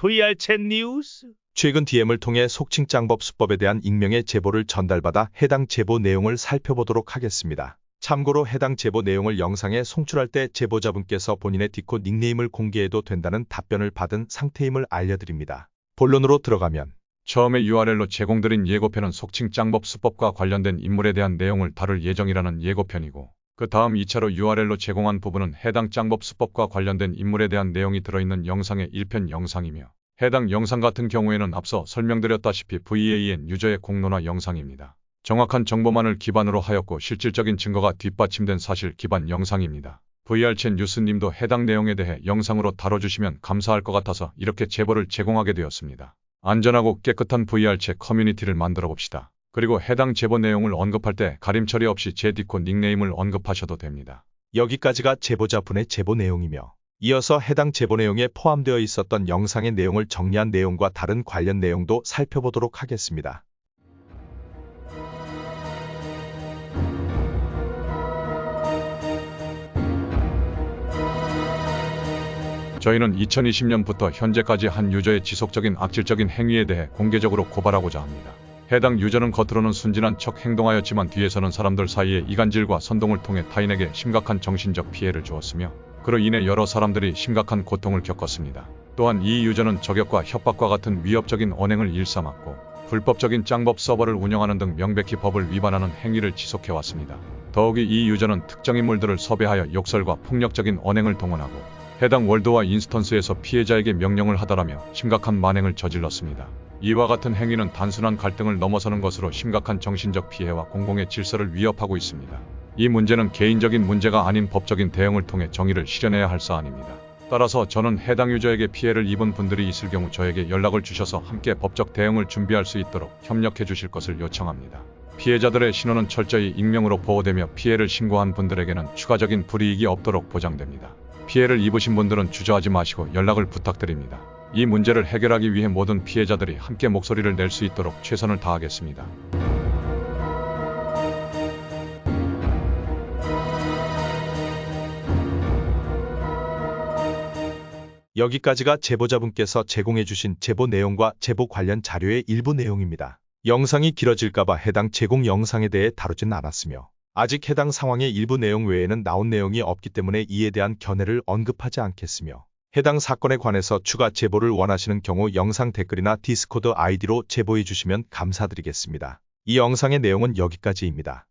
VR 챗 뉴스. 최근 DM을 통해 속칭 짱법 수법에 대한 익명의 제보를 전달받아 해당 제보 내용을 살펴보도록 하겠습니다. 참고로 해당 제보 내용을 영상에 송출할 때 제보자분께서 본인의 디코 닉네임을 공개해도 된다는 답변을 받은 상태임을 알려드립니다. 본론으로 들어가면 처음에 URL로 제공드린 예고편은 속칭 짱법 수법과 관련된 인물에 대한 내용을 다룰 예정이라는 예고편이고 그 다음 2차로 URL로 제공한 부분은 해당 짱법 수법과 관련된 인물에 대한 내용이 들어있는 영상의 1편 영상이며 해당 영상 같은 경우에는 앞서 설명드렸다시피 VAN 유저의 공론화 영상입니다. 정확한 정보만을 기반으로 하였고 실질적인 증거가 뒷받침된 사실 기반 영상입니다. VR챗 뉴스님도 해당 내용에 대해 영상으로 다뤄주시면 감사할 것 같아서 이렇게 제보를 제공하게 되었습니다. 안전하고 깨끗한 VR챗 커뮤니티를 만들어 봅시다. 그리고 해당 제보 내용을 언급할 때 가림 처리 없이 제 디코 닉네임을 언급하셔도 됩니다. 여기까지가 제보자분의 제보 내용이며 이어서 해당 제보 내용에 포함되어 있었던 영상의 내용을 정리한 내용과 다른 관련 내용도 살펴보도록 하겠습니다. 저희는 2020년부터 현재까지 한 유저의 지속적인 악질적인 행위에 대해 공개적으로 고발하고자 합니다. 해당 유저는 겉으로는 순진한 척 행동하였지만 뒤에서는 사람들 사이에 이간질과 선동을 통해 타인에게 심각한 정신적 피해를 주었으며 그로 인해 여러 사람들이 심각한 고통을 겪었습니다. 또한 이 유저는 저격과 협박과 같은 위협적인 언행을 일삼았고 불법적인 짱법 서버를 운영하는 등 명백히 법을 위반하는 행위를 지속해왔습니다. 더욱이 이 유저는 특정 인물들을 섭외하여 욕설과 폭력적인 언행을 동원하고 해당 월드와 인스턴스에서 피해자에게 명령을 하달하며 심각한 만행을 저질렀습니다. 이와 같은 행위는 단순한 갈등을 넘어서는 것으로 심각한 정신적 피해와 공공의 질서를 위협하고 있습니다. 이 문제는 개인적인 문제가 아닌 법적인 대응을 통해 정의를 실현해야 할 사안입니다. 따라서 저는 해당 유저에게 피해를 입은 분들이 있을 경우 저에게 연락을 주셔서 함께 법적 대응을 준비할 수 있도록 협력해 주실 것을 요청합니다. 피해자들의 신원은 철저히 익명으로 보호되며 피해를 신고한 분들에게는 추가적인 불이익이 없도록 보장됩니다. 피해를 입으신 분들은 주저하지 마시고 연락을 부탁드립니다. 이 문제를 해결하기 위해 모든 피해자들이 함께 목소리를 낼 수 있도록 최선을 다하겠습니다. 여기까지가 제보자분께서 제공해주신 제보 내용과 제보 관련 자료의 일부 내용입니다. 영상이 길어질까봐 해당 제공 영상에 대해 다루진 않았으며 아직 해당 상황의 일부 내용 외에는 나온 내용이 없기 때문에 이에 대한 견해를 언급하지 않겠으며 해당 사건에 관해서 추가 제보를 원하시는 경우 영상 댓글이나 디스코드 아이디로 제보해 주시면 감사드리겠습니다. 이 영상의 내용은 여기까지입니다.